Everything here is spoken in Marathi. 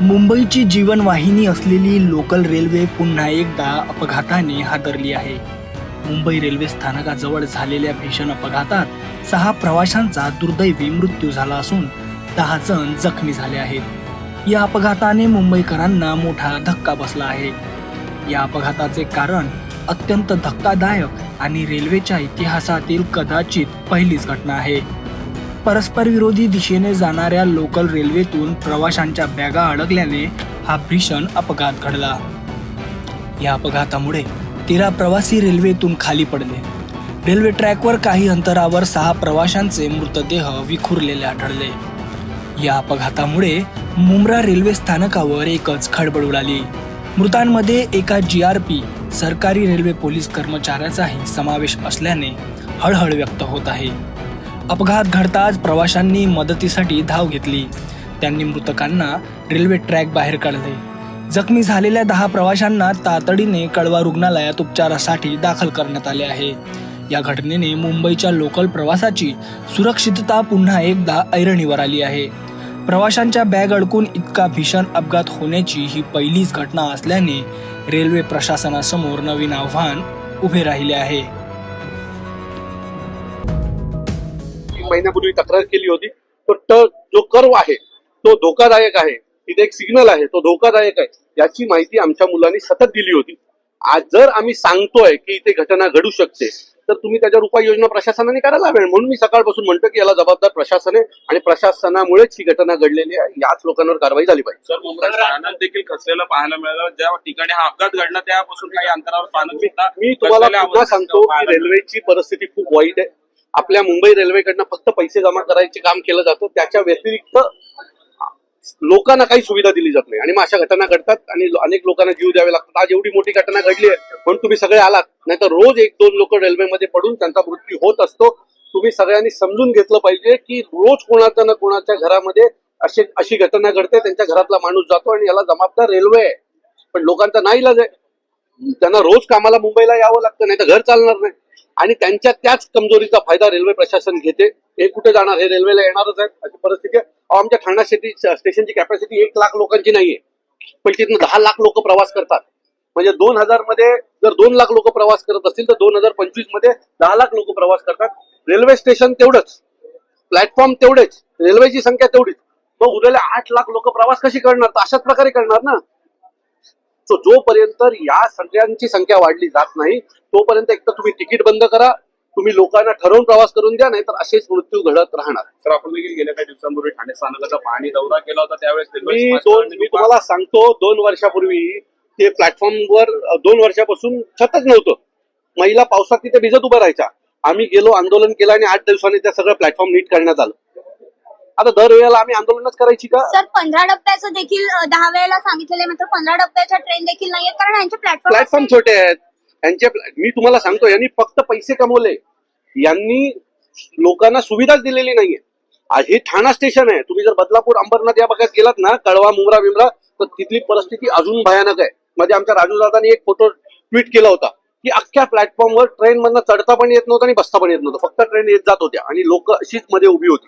मुंबईची जीवनवाहिनी असलेली लोकल रेल्वे पुन्हा एकदा अपघाताने हादरली आहे. मुंबई रेल्वे स्थानकाजवळ झालेल्या भीषण अपघातात सहा प्रवाशांचा दुर्दैवी मृत्यू झाला असून दहा जण जखमी झाले आहेत. या अपघाताने मुंबईकरांना मोठा धक्का बसला आहे. या अपघाताचे कारण अत्यंत धक्कादायक आणि रेल्वेच्या इतिहासातील कदाचित पहिलीच घटना आहे. परस्पर विरोधी दिशेने जाणाऱ्या लोकल रेल्वेतून प्रवाशांच्या बॅगा अडकल्याने हा भीषण अपघात घडला. या अपघातामुळे तेरा प्रवासी रेल्वेतून खाली पडले. रेल्वे ट्रॅकवर काही अंतरावर सहा प्रवाशांचे मृतदेह विखुरलेले आढळले. या अपघातामुळे मुंब्रा रेल्वे स्थानकावर एकच खळबळ उडाली. मृतांमध्ये एका जी आर पी सरकारी रेल्वे पोलीस कर्मचाऱ्याचाही समावेश असल्याने हळहळ व्यक्त होत आहे. अपघात घडताच प्रवाशांनी मदतीसाठी धाव घेतली. त्यांनी मृतकांना रेल्वे ट्रॅक बाहेर काढले. जखमी झालेल्या दहा प्रवाशांना तातडीने कळवा रुग्णालयात उपचारासाठी दाखल करण्यात आले आहे. या घटनेने मुंबईच्या लोकल प्रवासाची सुरक्षितता पुन्हा एकदा ऐरणीवर आली आहे. प्रवाशांच्या बॅग अडकून इतका भीषण अपघात होण्याची ही पहिलीच घटना असल्याने रेल्वे प्रशासनासमोर नवीन आव्हान उभे राहिले आहे. तीन महिन्यापूर्वी तक्रार केली होती. तो ट जो कर्व आहे तो धोकादायक आहे. तिथे एक सिग्नल आहे तो धोकादायक आहे. याची माहिती आमच्या मुलांनी सतत दिली होती. आज जर आम्ही सांगतोय की इथे घटना घडू शकते तर तुम्ही त्याच्यावर उपाययोजना प्रशासनाने करायला हवे. म्हणून मी सकाळपासून म्हणतो की याला जबाबदार प्रशासन आहे आणि प्रशासनामुळेच ही घटना घडलेली आहे. याच लोकांवर कारवाई झाली पाहिजे. स्थानक देखील खचलेलं पाहायला मिळालं? ज्या ठिकाणी हा अपघात घडला त्यापासून काही अंतरावर मी तुम्हाला सांगतो की. रेल्वेची परिस्थिती खूप वाईट आहे. आपल्या मुंबई रेल्वेकडनं फक्त पैसे जमा करायचे काम केलं जातं. त्याच्या व्यतिरिक्त लोकांना काही सुविधा दिली जात नाही. आणि मग अशा घटना घडतात आणि अनेक लोकांना जीव द्यावे लागतात. आज एवढी मोठी घटना घडली आहे म्हणून तुम्ही सगळे आलात. नाहीतर रोज एक दोन लोक रेल्वेमध्ये पडून त्यांचा मृत्यू होत असतो. तुम्ही सगळ्यांनी समजून घेतलं पाहिजे की रोज कोणाच्या ना कोणाच्या घरामध्ये अशी अशी घटना घडते. त्यांच्या घरातला माणूस जातो आणि याला जबाबदार रेल्वे आहे. पण लोकांचा नाही इलाज आहे. त्यांना रोज कामाला मुंबईला यावं लागतं नाही तर घर चालणार नाही. आणि त्यांच्या त्याच कमजोरीचा फायदा रेल्वे प्रशासन घेते. हे कुठे जाणार? हे रेल्वेला येणारच आहे. अशी परिस्थिती आहे. आमच्या ठाणा सिटी स्टेशनची कॅपॅसिटी एक लाख लोकांची नाहीये. पण तिथनं दहा लाख लोक प्रवास करतात. म्हणजे दोन हजारमध्ये जर दोन लाख लोक प्रवास करत असतील तर दोन हजार पंचवीसमध्ये दहा लाख लोक प्रवास करतात. रेल्वे स्टेशन तेवढंच. प्लॅटफॉर्म तेवढेच. रेल्वेची संख्या तेवढीच. मग उरलेल्या आठ लाख लोक प्रवास कशी करणार? तर अशाच प्रकारे करणार ना. सो जोपर्यंत या सगळ्यांची संख्या वाढली जात नाही तोपर्यंत एक तर तुम्ही तिकीट बंद करा तुम्ही लोकांना ठरवून प्रवास करून द्या नाही तर असेच मृत्यू घडत राहणार. सर आपण देखील गेल्या काही दिवसांपूर्वी ठाणे स्थानकाचा पाहणी दौरा केला होता त्यावेळेस मी तुम्हाला सांगतो दोन वर्षापूर्वी ते प्लॅटफॉर्मवर दोन वर्षापासून छतच नव्हतं. महिला पावसात तिथे भिजत उभं राहायच्या. आम्ही गेलो आंदोलन केलं आणि आठ दिवसांनी त्या सगळं प्लॅटफॉर्म नीट करण्यात आलं. आता दरवेळेला आम्ही आंदोलनच करायची का? सर पंधरा डब्याचं देखील दहा वेळेला सांगितलेलं मात्र पंधरा डब्याच्या ट्रेन देखील नाहीयेत कारण यांचे प्लॅटफॉर्म प्लॅटफॉर्म छोटे आहेत. यांचे मी तुम्हाला सांगतो यांनी फक्त पैसे कमवले. यांनी लोकांना सुविधाच दिलेली नाहीये. आज हे ठाणा स्टेशन आहे. तुम्ही जर बदलापूर अंबरनाथ या भागात गेलात ना कळवा मुंब्रा बिमरा तर तिथली परिस्थिती अजून भयानक आहे. मध्ये आमच्या राजू दादानी एक फोटो ट्विट केला होता की अख्ख्या प्लॅटफॉर्मवर ट्रेन मधनं चढता पण येत नव्हतं आणि बसता पण येत नव्हतं. फक्त ट्रेन येत जात होत्या आणि लोक अशीच मध्ये उभी होती.